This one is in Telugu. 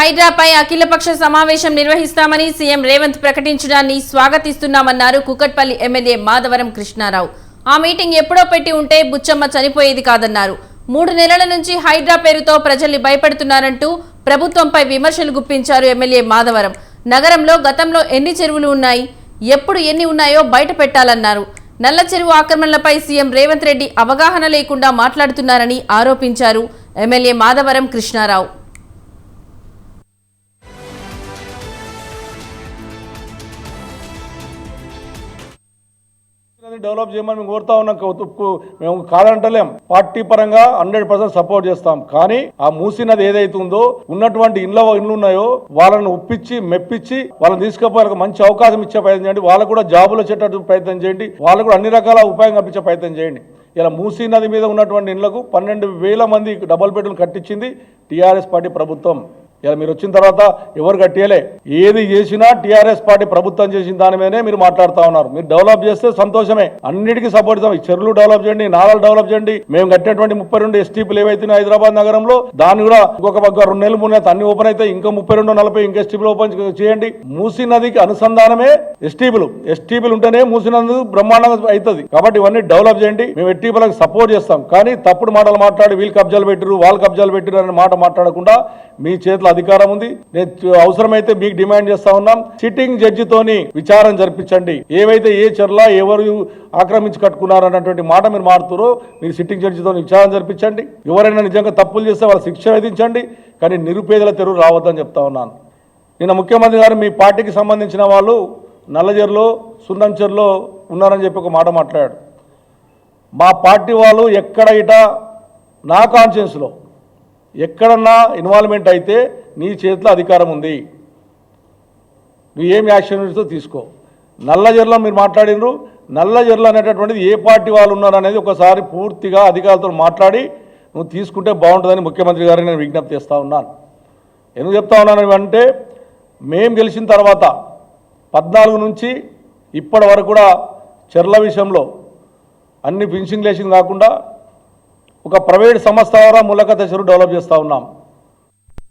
హైడ్రాపై అఖిలపక్ష సమావేశం నిర్వహిస్తామని సీఎం రేవంత్ ప్రకటించడాన్ని స్వాగతిస్తున్నామన్నారు కుకట్పల్లి ఎమ్మెల్యే మాధవరం కృష్ణారావు. ఆ మీటింగ్ ఎప్పుడో పెట్టి ఉంటే బుచ్చమ్మ చనిపోయేది కాదన్నారు. మూడు నెలల నుంచి హైడ్రా పేరుతో ప్రజల్ని భయపెడుతున్నారంటూ ప్రభుత్వంపై విమర్శలు గుప్పించారు ఎమ్మెల్యే మాధవరం. నగరంలో గతంలో ఎన్ని చెరువులు ఉన్నాయి ఎప్పుడు ఎన్ని ఉన్నాయో బయట పెట్టాలన్నారు. నల్ల చెరువు ఆక్రమణలపై సీఎం రేవంత్ రెడ్డి అవగాహన లేకుండా మాట్లాడుతున్నారని ఆరోపించారు ఎమ్మెల్యే మాధవరం కృష్ణారావు. డెవలప్ చేయమని మేము కోరుతా ఉన్నాం. మేము కాదంటలేం పార్టీ పరంగా హండ్రెడ్ పర్సెంట్ సపోర్ట్ చేస్తాం. కానీ ఆ మూసినది ఏదైతే ఉందో ఉన్నటువంటి ఇండ్ల ఇండ్లు ఉన్నాయో వాళ్ళని ఒప్పించి మెప్పించి వాళ్ళని తీసుకుపోయే మంచి అవకాశం ఇచ్చే ప్రయత్నం చేయండి. వాళ్ళకు కూడా జాబులు వచ్చేటట్టు ప్రయత్నం చేయండి. వాళ్ళకు కూడా అన్ని రకాల ఉపాయం కల్పించే ప్రయత్నం చేయండి. ఇలా మూసీ నది మీద ఉన్నటువంటి ఇండ్లకు పన్నెండు వేల మంది డబుల్ బెడ్లు కట్టించింది టీఆర్ఎస్ పార్టీ ప్రభుత్వం. ఇలా మీరు వచ్చిన తర్వాత ఎవరు కట్టేయలే? ఏది చేసినా టీఆర్ఎస్ పార్టీ ప్రభుత్వం చేసిన దాని మీదనే మీరు మాట్లాడుతా ఉన్నారు. మీరు డెవలప్ చేస్తే సంతోషమే. అన్నిటికీ సపోర్ట్ ఇస్తాం. చెరువులు డెవలప్ చేయండి నాలాలు డెవలప్ చేయండి. మేము కట్టినటువంటి ముప్పై రెండు ఎస్టీపీలు ఏవైతే హైదరాబాద్ నగరంలో దాన్ని కూడా ఇంకొక పక్క రెండు నెలలు మూడు నెలలు అన్ని ఓపెన్ అయితే ఇంకా ముప్పై రెండు నలభై ఇంకా ఎస్టీపీలు ఓపెన్ చేయండి. మూసీ నదికి అనుసంధానమే ఎస్టీపీలు. ఎస్టీపీలు ఉంటేనే మూసీ నది బ్రహ్మాండంగా అవుతుంది. కాబట్టి ఇవన్నీ డెవలప్ చేయండి. మేము ఎస్టీపీలకు సపోర్ట్ చేస్తాం. కానీ తప్పుడు మాటలు మాట్లాడి వీళ్ళు కబ్జాలు పెట్టిరు వాళ్ళు కబ్జాలు పెట్టిరు అనే మాట మాట్లాడకుండా మీ చేతిలో అధికారం ఉంది. నేను అవసరమైతే మీకు డిమాండ్ చేస్తా ఉన్నాం. సిట్టింగ్ జడ్జితోని విచారం జరిపించండి. ఏవైతే ఏ చర్ల ఎవరు ఆక్రమించి కట్టుకున్నారు అన్నటువంటి మాట మీరు మారుతురో మీరు సిట్టింగ్ జడ్జితో విచారణ జరిపించండి. ఎవరైనా నిజంగా తప్పులు చేస్తే వాళ్ళ శిక్ష విధించండి. కానీ నిరుపేదల తెరువు రావద్దని చెప్తా ఉన్నాను. నిన్న ముఖ్యమంత్రి గారు మీ పార్టీకి సంబంధించిన వాళ్ళు నల్లజెర్లో సున్నంచెర్లో ఉన్నారని చెప్పి ఒక మాట మాట్లాడాడు మా పార్టీ వాళ్ళు ఎక్కడ ఇట నా కాన్షియన్స్లో ఎక్కడన్నా ఇన్వాల్వ్మెంట్ అయితే నీ చేతిలో అధికారం ఉంది. నువ్వు ఏం యాక్షన్ తీసుకో. తీసుకో నల్లజర్ల మీరు మాట్లాడినరు. నల్లజర్ల అనేటటువంటిది ఏ పార్టీ వాళ్ళు ఉన్నారు అనేది ఒకసారి పూర్తిగా అధికారులతో మాట్లాడి నువ్వు తీసుకుంటే బాగుంటుందని ముఖ్యమంత్రి గారిని నేను విజ్ఞప్తి చేస్తూ ఉన్నాను. ఎందుకు చెప్తా ఉన్నాను అంటే మేము గెలిచిన తర్వాత పద్నాలుగు నుంచి ఇప్పటి వరకు కూడా చెర్ల విషయంలో అన్ని ఫినిషింగ్ లేసింగ్ కాకుండా ఒక ప్రైవేట్ సంస్థ ద్వారా మూలక చెరువు డెవలప్ చేస్తూ ఉన్నాం.